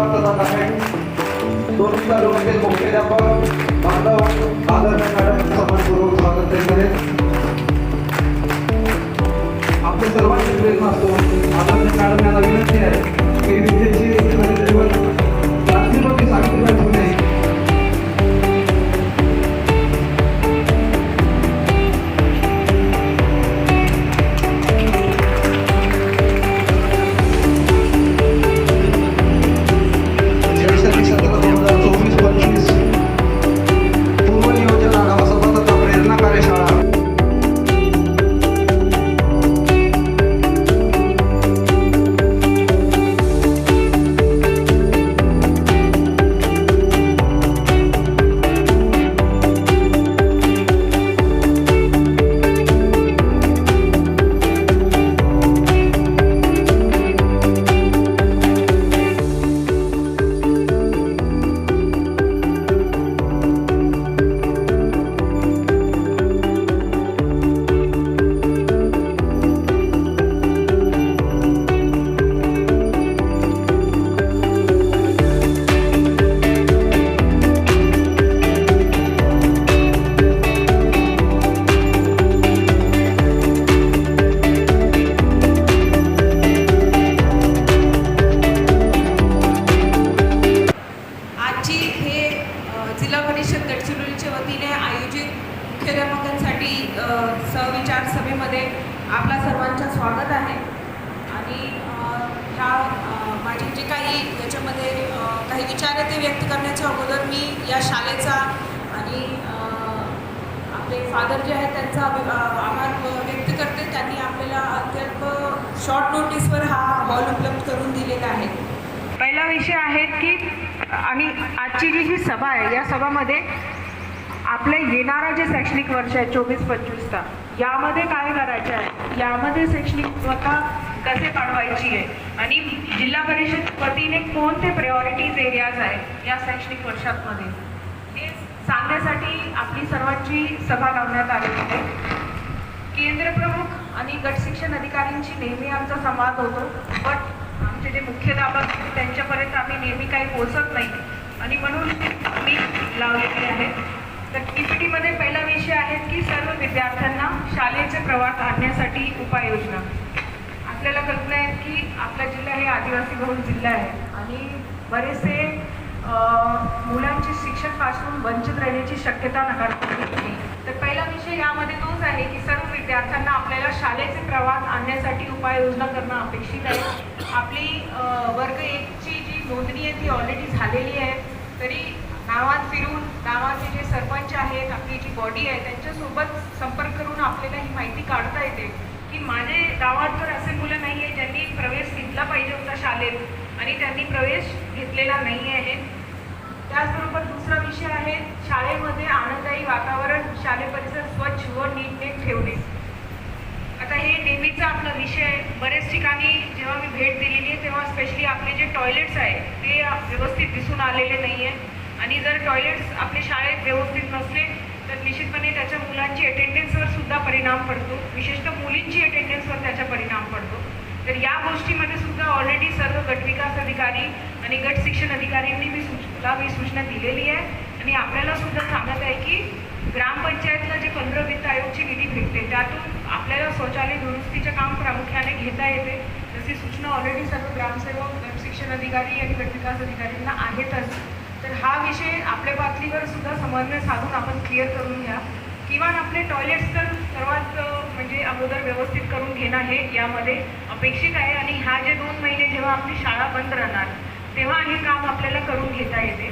प्राप्त झाला आहे दोन्ही तालुक्यातील मुख्याध्यापक बांधव आदरणीय मॅडम सन्मानपूर्वक स्वागत आपले सर्वांचे प्रयत्न असतो. आदरणीय मॅडम यांना विनंती आहे. की विद्येची काही काही विचार आहे ते व्यक्त करण्याच्या अगोदर मी या शाळेचा आणि आपले फादर जे आहेत त्यांचा अभि- आभार व्यक्त करते. त्यांनी आपल्याला अत्यल्प शॉर्ट नोटीसवर हा हॉल उपलब्ध करून दिलेला आहे. पहिला विषय आहे की आणि आजची जी ही सभा आहे या सभामध्ये आपलं येणारा जे शैक्षणिक वर्ष आहे चोवीस पंचवीसचा यामध्ये काय करायचं आहे? यामध्ये शैक्षणिक स्वतः कसे पाडवायची आहे? आणि जिल्हा परिषद वतीने कोणते प्रायोरिटीज एरियाज आहेत या शैक्षणिक वर्षामध्ये? हे सांगण्यासाठी आपली सर्वांची सभा लावण्यात आली आहे केंद्र प्रमुख आणि गट शिक्षण अधिकाऱ्यांची नेहमी आमचा संवाद होतो. बट आमचे जे मुख्याध्यापक त्यांच्यापर्यंत आम्ही नेहमी काही पोहोचत नाही. आणि म्हणून मी लावलेली आहे. तर पीपीटीमध्ये पहिला विषय आहे की सर्व विद्यार्थ्यांना शालेचे प्रवास आणण्यासाठी उपाययोजना. आपल्याला कल्पना आहे की आपला जिल्हा हे आदिवासी बहुल जिल्हा आहे. आणि बरेचसे मुलांचे शिक्षण शिक्षणापासून वंचित राहण्याची शक्यता नकारता नाही तर पहिला विषय यामध्ये तोच आहे की सर्व विद्यार्थ्यांना आपल्याला शाळेचे प्रवास आणण्यासाठी उपाययोजना करणं अपेक्षित आहे. आपली वर्ग एकची जी नोंदणी आहे ती ऑलरेडी झालेली आहे. तरी गावात फिरून गावाचे जे सरपंच आहेत आपली जी बॉडी आहे त्यांच्यासोबत संपर्क करून आपल्याला ही माहिती काढता येते. की माझे गावात तर असे मुलं नाही आहे ज्यांनी प्रवेश घेतला पाहिजे होता शाळेत आणि त्यांनी प्रवेश घेतलेला नाही आहे त्याचबरोबर दुसरा विषय आहे शाळेमध्ये आनंददायी वातावरण शाले परिसर स्वच्छ व नीटनेट ठेवणे. आता हे नेहमीचा आपला विषय आहे. बरेच ठिकाणी जेव्हा मी भेट दिलेली आहे तेव्हा स्पेशली आपले जे टॉयलेट्स आहे ते व्यवस्थित दिसून आलेले नाही आहे आणि जर टॉयलेट्स आपल्या शाळेत व्यवस्थित नसले निश्चितपणे त्याच्या मुलांची अटेंडन्सवर सुद्धा परिणाम पडतो. विशेषतः मुलींची अटेंडन्सवर त्याचा परिणाम पडतो. तर या गोष्टीमध्ये सुद्धा ऑलरेडी सर्व गट विकास अधिकारी आणि गट शिक्षण अधिकाऱ्यांनी मी सूचना मी सूचना दिलेली आहे. आणि आपल्याला सुद्धा सांगत आहे की ग्रामपंचायतला जे पंधरा वित्त आयोगची निधी भेटते त्यातून आपल्याला शौचालय दुरुस्तीचे काम प्रामुख्याने घेता येते. जशी सूचना ऑलरेडी सर्व ग्रामसेवक गट शिक्षण अधिकारी आणि गट विकास अधिकाऱ्यांना आहेतच. तर हा विषय आपल्या पातळीवर सुद्धा समन्वय साधून आपण क्लिअर करून घ्या. किमान आपले टॉयलेट्स तर सर्वात म्हणजे अगोदर व्यवस्थित करून घेणं हे यामध्ये अपेक्षित आहे. आणि ह्या जे दोन महिने जेव्हा आपली शाळा बंद राहणार तेव्हा हे काम आपल्याला करून घेता येते.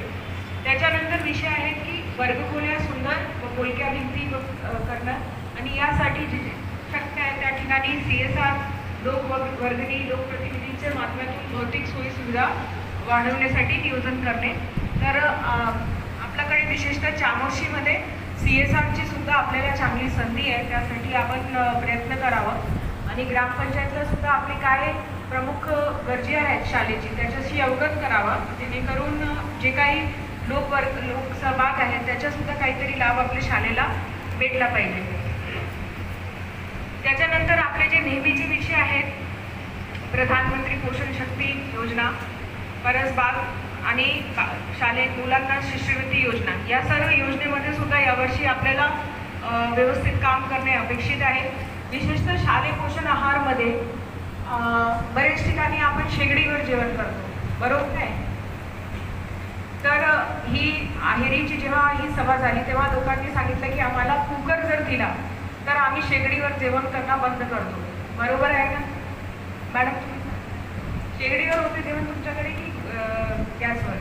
त्याच्यानंतर विषय आहे की वर्गखोल्या सुंदर व बोलक्या भिंती करणार. करणं आणि यासाठी जे शक्य आहे त्या ठिकाणी सी एस आर लोक वर्गणी लोकप्रतिनिधींच्या माध्यमातून भौतिक सोयीसुविधा वाढवण्यासाठी नियोजन करणे. तर आपल्याकडे विशेषतः चामोर्शीमध्ये सी एस आरची सुद्धा आपल्याला चांगली संधी आहे. त्यासाठी आपण प्रयत्न करावं. आणि ग्रामपंचायतला सुद्धा आपली काय प्रमुख गरजे आहेत शाळेची त्याच्याशी अवगत करावा. जेणेकरून जे काही लोकवर्ग लोकसहभाग आहेत त्याच्यासुद्धा काहीतरी लाभ आपल्या शाळेला भेटला पाहिजे. त्याच्यानंतर आपले जे नेहमीचे विषय आहेत प्रधानमंत्री पोषण शक्ती योजना परसबाग आणि शालेय मुलांना शिष्यवृत्ती योजना. या सर्व योजनेमध्ये सुद्धा यावर्षी आपल्याला व्यवस्थित काम करणे अपेक्षित आहे. विशेषतः शालेय पोषण आहारमध्ये बरेच ठिकाणी आपण शेगडीवर जेवण करतो. बरोबर आहे? तर ही आहेरीची जेव्हा ही सभा झाली तेव्हा लोकांनी सांगितलं की आम्हाला कुकर जर दिला तर आम्ही शेगडीवर जेवण करणं बंद करतो. बरोबर आहे का मॅडम शेगडीवर होते जेवण तुमच्याकडे की गॅसवर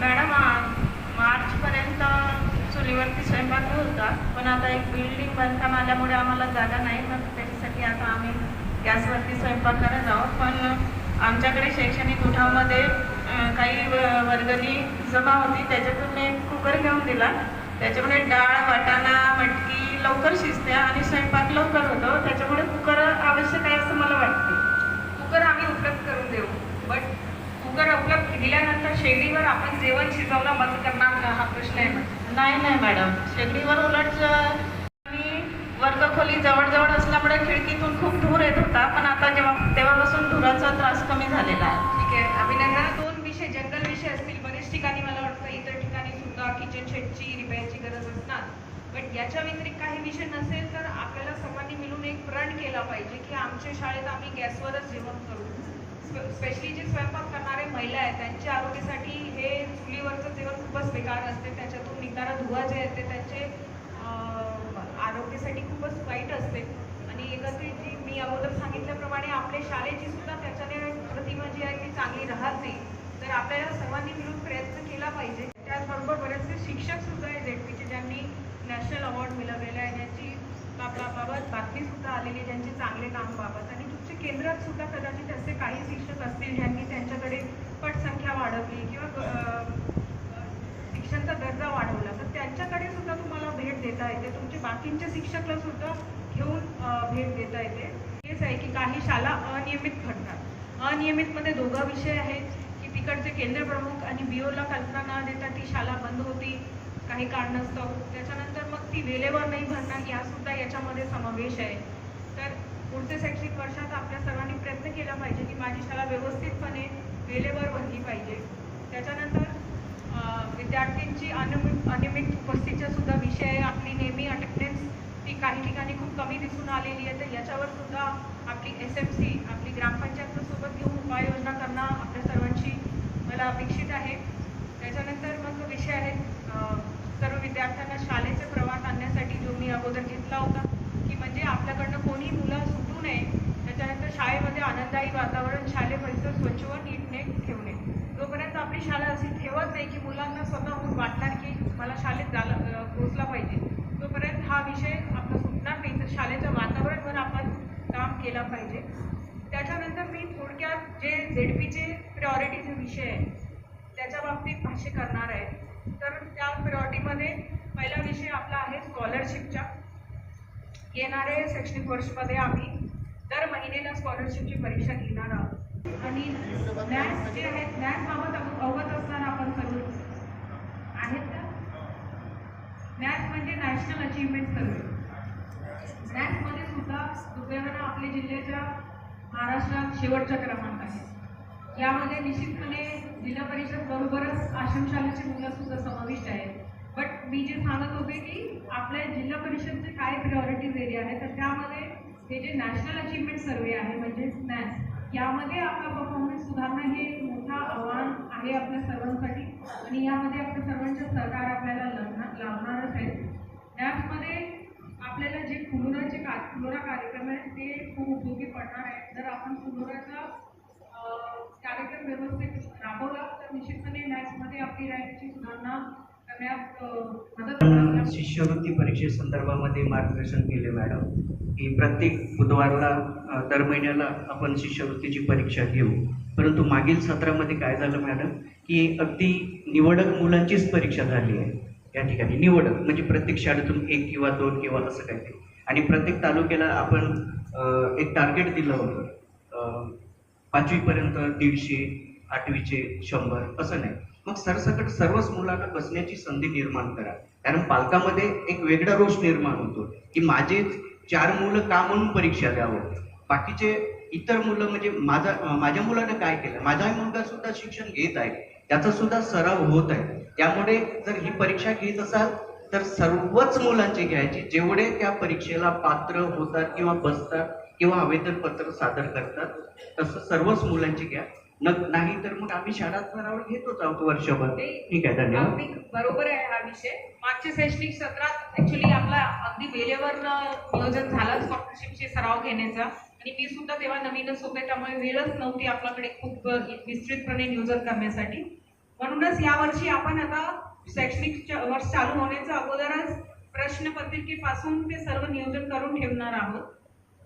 मॅडम मार्चपर्यंत चुलीवरती स्वयंपाक होता पण आता एक बिल्डिंग बांधकाम आल्यामुळे आम्हाला जागा नाही मग त्याच्यासाठी आता आम्ही गॅसवरती स्वयंपाक करत आहोत. पण आमच्याकडे शैक्षणिक उठावमध्ये काही वर्गणी जमा होती त्याच्यातून मी कुकर घेऊन दिला. त्याच्यामुळे डाळ वाटाणा मटकी लवकर शिजते आणि स्वयंपाक लवकर होतो त्याच्यामुळे कुकर आवश्यक आहे असं मला वाटते कुकर आम्ही उपलब्ध करून देऊ बट कुकर उपलब्ध दिल्यानंतर शेगडीवर आपण जेवण शिजवणं बंद करणार का? हा प्रश्न आहे. नाही नाही मॅडम. शेगडीवर उलट आणि वर्गखोली जवळजवळ असल्यामुळे खिडकीतून खूप धूर येत होता पण आता जेव्हा तेव्हापासून धुराचा त्रास कमी झालेला आहे. ठीक आहे अभिनंदन. दोन विषय जंगल विषय असतील बरेच ठिकाणी मला वाटतं इतर ठिकाणी सुद्धा किचन शेडची रिपेअरची गरज असणार बट याच्या व्यतिरिक्त काही विषय नसेल तर आपल्याला सर्वांनी मिळून एक प्रण केला पाहिजे की आमच्या शाळेत आम्ही गॅसवरच जेवण करू. स्पे- स्पेशली जे स्वयंपाक करणारे महिला आहेत त्यांच्या आरोग्यासाठी हे चुलीवरचं जेवण खूपच बेकार असते. त्याच्यातून निघणारा धुवा जे येते त्यांचे आरोग्यासाठी खूपच वाईट असते. आणि एकत्रित जी मी अगोदर सांगितल्याप्रमाणे आपल्या शाळेची सुद्धा त्याच्याने प्रतिमा जी आहे ती चांगली राहते. तर आपल्याला सर्वांनी मिळून प्रयत्न केला पाहिजे. त्याचबरोबर बरेचसे शिक्षक सुद्धा आहेत झेडपीचे ज्यांनी नॅशनल अवॉर्ड मिळवलेला आहे. ज्यांची बाबत बातमीसुद्धा आलेली आहे ज्यांचे चांगले कामबाबत. आणि तुमच्या केंद्रात सुद्धा कदाचित असे काही शिक्षक असतील ज्यांनी त्यांच्याकडे पटसंख्या वाढवली किंवा शिक्षणचा शिक्षणाचा दर्जा वाढवला तर त्यांच्याकडे सुद्धा तुम्हाला भेट देता येते. तुमचे बाकींच्या शिक्षकला सुद्धा घेऊन भेट देता येते. हेच आहे की काही शाळा अनियमित घडतात. अनियमितमध्ये दोघं विषय आहेत की तिकडचे केंद्र प्रमुख आणि बीओला कल्पना न देता ती शाळा बंद होती. काही कारणास्तव. त्याच्यानंतर मग ती वेळेवर नाही भरणं यासुद्धा याच्यामध्ये समावेश आहे. तर पुढच्या शैक्षणिक वर्षात आपल्या सर्वांनी प्रयत्न केला पाहिजे की माझी शाळा व्यवस्थितपणे वेळेवर भरली पाहिजे. त्याच्यानंतर विद्यार्थ्यांची अनियमित अनियमित उपस्थितीचा सुद्धा विषय आहे. आपली नेहमी अटेंडन्स ती काही ठिकाणी खूप कमी दिसून आलेली आहे. तर याच्यावर सुद्धा आपली एस एम सी आपली ग्रामपंचायतसोबत घेऊन उपाययोजना करणं आपल्या सर्वांची मला अपेक्षित आहे. त्याच्यानंतर मग विषय आहेत सर्व विद्यार्थ्यांना शाळेचे प्रवास आणण्यासाठी जो मी अगोदर घेतला होता की म्हणजे आपल्याकडनं कोणी मुलं सुटू नये त्याच्यानंतर शाळेमध्ये आनंददायी वातावरण शालेय परिसर स्वच्छ व नीटनेट ठेवणे. जोपर्यंत आपली शाळा अशी ठेवत नाही की मुलांना स्वतःहून वाटणार की मला शाळेत जायला पोचला पोहोचला पाहिजे. तोपर्यंत हा विषय आपला सुटणार नाही तर शाळेच्या वातावरणवर आपण काम केला पाहिजे. त्याच्यानंतर मी थोडक्यात जे झेड पीचे प्रायोरिटीचे विषय आहे त्याच्या बाबतीत भाष्य करणार आहे. तर त्या प्रायोरिटीमध्ये पहिला विषय आपला आहे स्कॉलरशिपच्या येणारे शैक्षणिक वर्षमध्ये आम्ही दर महिन्याला स्कॉलरशिपची परीक्षा घेणार आहोत. आणि मॅथ्स जे आहेत मॅथ्सबाबत अवगत असणार आपण सर्व आहेत का? मॅथ्स म्हणजे नॅशनल अचीवमेंट सर्वे मॅथ्समध्ये सुद्धा दुर्दैवानं आपल्या जिल्ह्याच्या महाराष्ट्रात शेवटचा क्रमांक आहे. यामध्ये निश्चितपणे जिल्हा परिषद बरोबरच आश्रमशालेची मुलं सुद्धा समाविष्ट आहेत. बट मी जे सांगत होते की आपल्या जिल्हा परिषदचे काय प्रायोरिटीज एरिया आहे तर त्यामध्ये हे जे नॅशनल अचीवमेंट सर्वे आहे म्हणजे नॅस यामध्ये आपला परफॉर्मन्स सुधारणं हे मोठा आव्हान आहे आपल्या सर्वांसाठी. आणि यामध्ये आपल्या सर्वांचे सहकार आपल्याला लाभणार लाभणारच आहे. नॅसमध्ये आपल्याला जे फुलोराचे का खुलोरा कार्यक्रम आहे ते खूप उपयोगी पडणार आहे जर आपण फुलोराचा अं, कार्यक्रम व्यवस्थित राबवला तर निश्चितपणे मॅथ्समध्ये आपली रँकची सुधारणा करण्यात अं, मदत होणार शिष्यवृत्ती परीक्षेसंदर्भामध्ये मार्गदर्शन केले मॅडम की प्रत्येक बुधवारला दर महिन्याला आपण शिष्यवृत्तीची परीक्षा घेऊ. परंतु मागील सत्रामध्ये काय झालं मॅडम की अगदी निवडक मुलांचीच परीक्षा झाली आहे. या ठिकाणी निवडक म्हणजे प्रत्येक शाळेतून एक किंवा दोन किंवा असं काहीतरी. आणि प्रत्येक तालुक्याला आपण एक टार्गेट दिलं होतं. पाचवीपर्यंत दीडशे आठवीचे शंभर असं नाही. मग सरसकट सर्वच मुलांना बसण्याची संधी निर्माण करा. कारण पालकामध्ये एक वेगळा रोष निर्माण होतो की माझेच चार मुलं का म्हणून परीक्षा द्यावं? बाकीचे इतर मुलं म्हणजे माझा माझ्या मुलानं काय केलं? माझा मुलगा सुद्धा शिक्षण घेत आहे. त्याचा सुद्धा सराव होत आहे. त्यामुळे जर ही परीक्षा घेत असाल तर सर्वच मुलांची घ्यायची. जेवढे त्या परीक्षेला पात्र होतात किंवा बसतात किंवा आवेदनपत्र सादर करतात तसं सर्वच मुलांची घ्या. नाही तर मग आम्ही शाळा स्तरावर घेतोच आहोत वर्षभर. ठीक आहे धन्यवाद. अगदी बरोबर आहे हा विषय. मागच्या शैक्षणिक सत्रात ऍक्च्युली आपला अगदी वेळेवर नियोजन झालं स्कॉलरशिपचे सराव घेण्याचा. आणि मी सुद्धा तेव्हा नवीनच होते त्यामुळे वेळच नव्हती आपल्याकडे खूप विस्तृतपणे नियोजन करण्यासाठी. म्हणूनच यावर्षी आपण आता शैक्षणिक वर्ष चालू होण्याच्या अगोदरच प्रश्नपत्रिकेपासून ते सर्व नियोजन करून ठेवणार आहोत.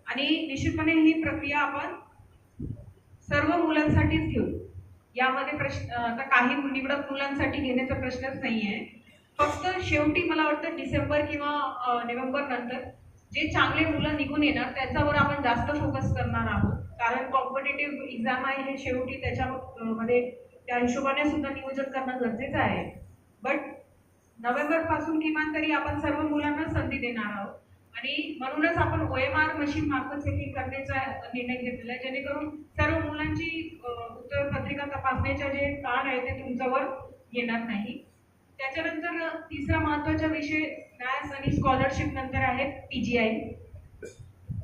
आणि निश्चितपणे ही प्रक्रिया आपण सर्व मुलांसाठीच घेऊ. यामध्ये प्रश्न आता काही निवडक मुलांसाठी घेण्याचा प्रश्नच नाही आहे फक्त शेवटी मला वाटतं डिसेंबर किंवा नोव्हेंबर नंतर जे चांगले मुलं निघून येणार त्याच्यावर आपण जास्त फोकस करणार आहोत. कारण कॉम्पिटेटिव्ह एक्झाम आहे हे शेवटी त्याच्यामध्ये त्या हिशोबाने सुद्धा नियोजन करणं गरजेचं आहे. बट नोव्हेंबरपासून किमान तरी आपण सर्व मुलांना संधी देणार आहोत. आणि म्हणूनच आपण ओ एम आर मशीन मार्फत चेकिंग करण्याचा निर्णय घेतलेला आहे. जेणेकरून सर्व मुलांची उत्तर उत्तरपत्रिका तपासण्याचे जे ताण आहे ते तुमच्यावर येणार नाही. त्याच्यानंतर तिसरा महत्त्वाचा विषय मॅथ्स आणि स्कॉलरशिप नंतर आहेत पीजीआय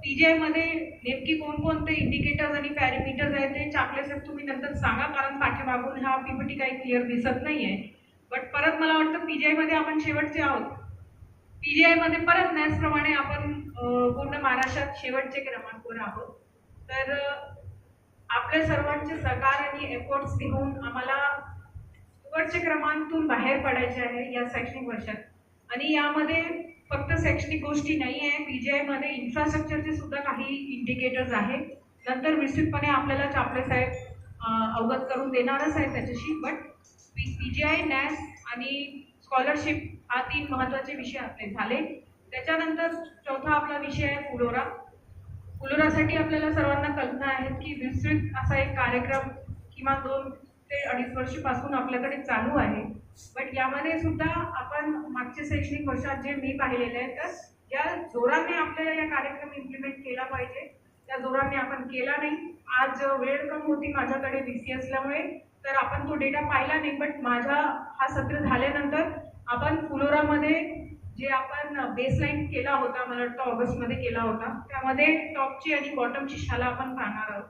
पीजीआयमध्ये नेमकी कोणकोणते इंडिकेटर्स आणि पॅरामीटर्स आहेत ते चाकले साहेब तुम्ही नंतर सांगा कारण पाठीमागून हा पीपीटी काही क्लिअर दिसत नाही आहे बट परत मला वाटतं पीजीआयमध्ये आपण शेवटचे आहोत. मध्ये परत मॅथ्स आपण पूर्ण महाराष्ट्रात शेवटचे क्रमांकावर आहोत. तर आपल्या सर्वांचे सहकार आणि एफर्ट्स घेऊन आम्हाला शेवटचे क्रमांकातून बाहेर पडायचे आहे या शैक्षणिक वर्षात. आणि यामध्ये फक्त शैक्षणिक गोष्टी नाही आहे पीजीआयमध्ये इन्फ्रास्ट्रक्चरचे सुद्धा काही इंडिकेटर्स आहेत. नंतर विस्तृतपणे आपल्याला चापले साहेब अवगत करून देणारच आहे त्याच्याशी. बट आय नॅस आणि स्कॉलरशिप हा तीन महत्त्वाचे विषय आपले झाले. त्याच्यानंतर चौथा आपला विषय आहे फुलोरा फुलोरासाठी आपल्याला सर्वांना कल्पना आहे की विस्तृत असा एक कार्यक्रम किमान दोन ते अडीच वर्षापासून आपल्याकडे चालू आहे. बट यामध्ये सुद्धा आपण मागच्या शैक्षणिक वर्षात जे मी पाहिलेले आहे तर ज्या जोराने आपल्याला या कार्यक्रम इम्प्लिमेंट केला पाहिजे. त्या जोराने आपण केला नाही. आज वेळ कम होती माझ्याकडे बी सी असल्यामुळे तर आपण तो डेटा पाहिला नाही. बट माझा हा सत्र झाल्यानंतर आपण फुलोरामध्ये जे आपण बेसलाईन केला होता मला वाटतं ऑगस्टमध्ये केला होता त्यामध्ये टॉपची आणि बॉटमची शाला आपण पाहणार आहोत.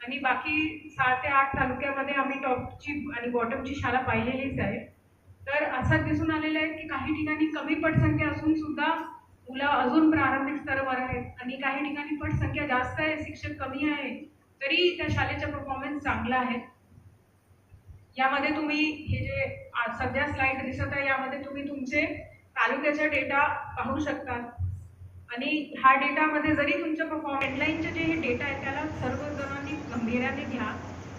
आणि बाकी सात ते आठ तालुक्यामध्ये आम्ही टॉपची आणि बॉटमची शाळा पाहिलेलीच आहे. तर असं दिसून आलेलं आहे की काही ठिकाणी कमी पटसंख्या असून सुद्धा मुलं अजून प्रारंभिक स्तरावर आहेत. आणि काही ठिकाणी पटसंख्या जास्त आहे शिक्षक कमी आहे तरी त्या शाळेचा परफॉर्मन्स चांगला आहे. यामध्ये तुम्ही हे जे आज सध्या स्लाइड दिसत आहे यामध्ये तुम्ही तुमचे तालुक्याचा डेटा पाहू शकता आणि ह्या डेटामध्ये जरी तुमच्या परफॉर्म हेडलाईनचे जे हे डेटा आहे त्याला सर्व जणांनी गंभीर्याने घ्या.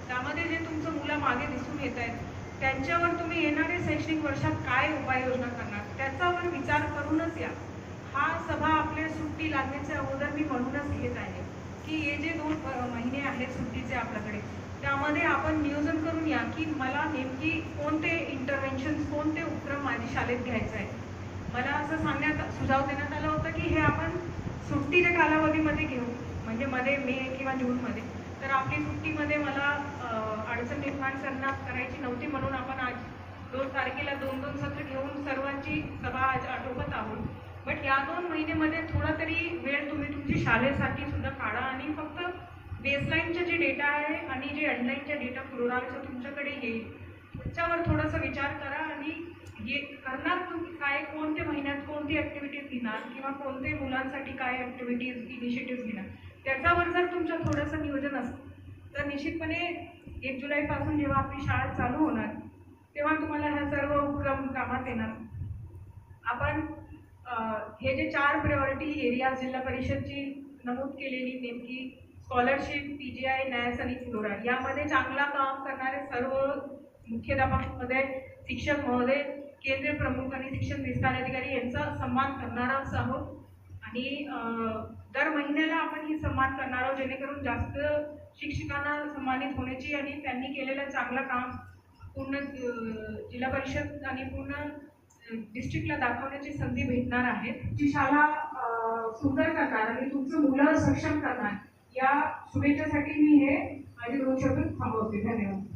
त्यामध्ये जे तुमचं मुलं मागे दिसून येत आहेत त्यांच्यावर तुम्ही येणारे शैक्षणिक वर्षात काय उपाययोजना करणार त्याचावर विचार करूनच या. हा सभा आपल्या सुट्टी लागण्याच्या अगोदर मी म्हणूनच घेत आहे की हे जे दोन महिने आहेत सुट्टीचे आपल्याकडे त्यामध्ये आपण नियोजन करून या की मला नेमकी कोणते इंटरव्हेन्शन कोणते उपक्रम माझी शाळेत घ्यायचं आहे मला असं सांगण्यात सुझाव देण्यात आला होता की हे आपण सुट्टीच्या कालावधीमध्ये घेऊ. म्हणजे मध्ये मे किंवा जूनमध्ये तर आपली सुट्टीमध्ये मला अडचण निर्माण करणार करायची नव्हती म्हणून आपण आज दोन तारखेला दोन दोन सत्र घेऊन सर्वांची सभा आज आटोपत आहोत. बट या दोन महिन्यामध्ये थोडा तरी वेळ तुम्ही तुमची शाळेसाठी सुद्धा काढा आणि फक्त बेसलाईनचे जे डेटा आहे आणि जे अंडलाईनचे डेटा पुरवणाऱ्याचा तुमच्याकडे येईल. त्याच्यावर थोडासा विचार करा आणि ये करणार तुम्ही काय कोणत्या महिन्यात कोणती ॲक्टिव्हिटीज घेणार किंवा कोणते मुलांसाठी काय ॲक्टिव्हिटीज इनिशिएटिव्ह घेणार? त्याच्यावर जर तुमचं थोडंसं नियोजन असेल तर निश्चितपणे एक जुलैपासून जेव्हा आपली शाळा चालू होणार तेव्हा तुम्हाला ह्या सर्व उपक्रम कामात येणार. आपण हे जे चार प्रायोरिटी एरिया जिल्हा परिषदची नमूद केलेली नेमकी scholarship P G I NAS आणि फ्लोरा यामध्ये चांगला काम करणारे सर्व मुख्याध्यापकांमध्ये शिक्षक महोदय केंद्रीय प्रमुख आणि शिक्षण विस्तार अधिकारी यांचा सन्मान करणारच आहोत. आणि दर महिन्याला आपण ही सन्मान करणार आहोत जेणेकरून जास्त शिक्षकांना सन्मानित होण्याची आणि त्यांनी केलेलं चांगलं काम पूर्ण जिल्हा परिषद आणि पूर्ण डिस्ट्रिक्टला दाखवण्याची संधी भेटणार आहे. जी शाळा सुंदर करणार आणि तुमचं मुलं सक्षम करणार या शुभेच्छासाठी मी हे माझे दोन शब्द थांबवते. धन्यवाद.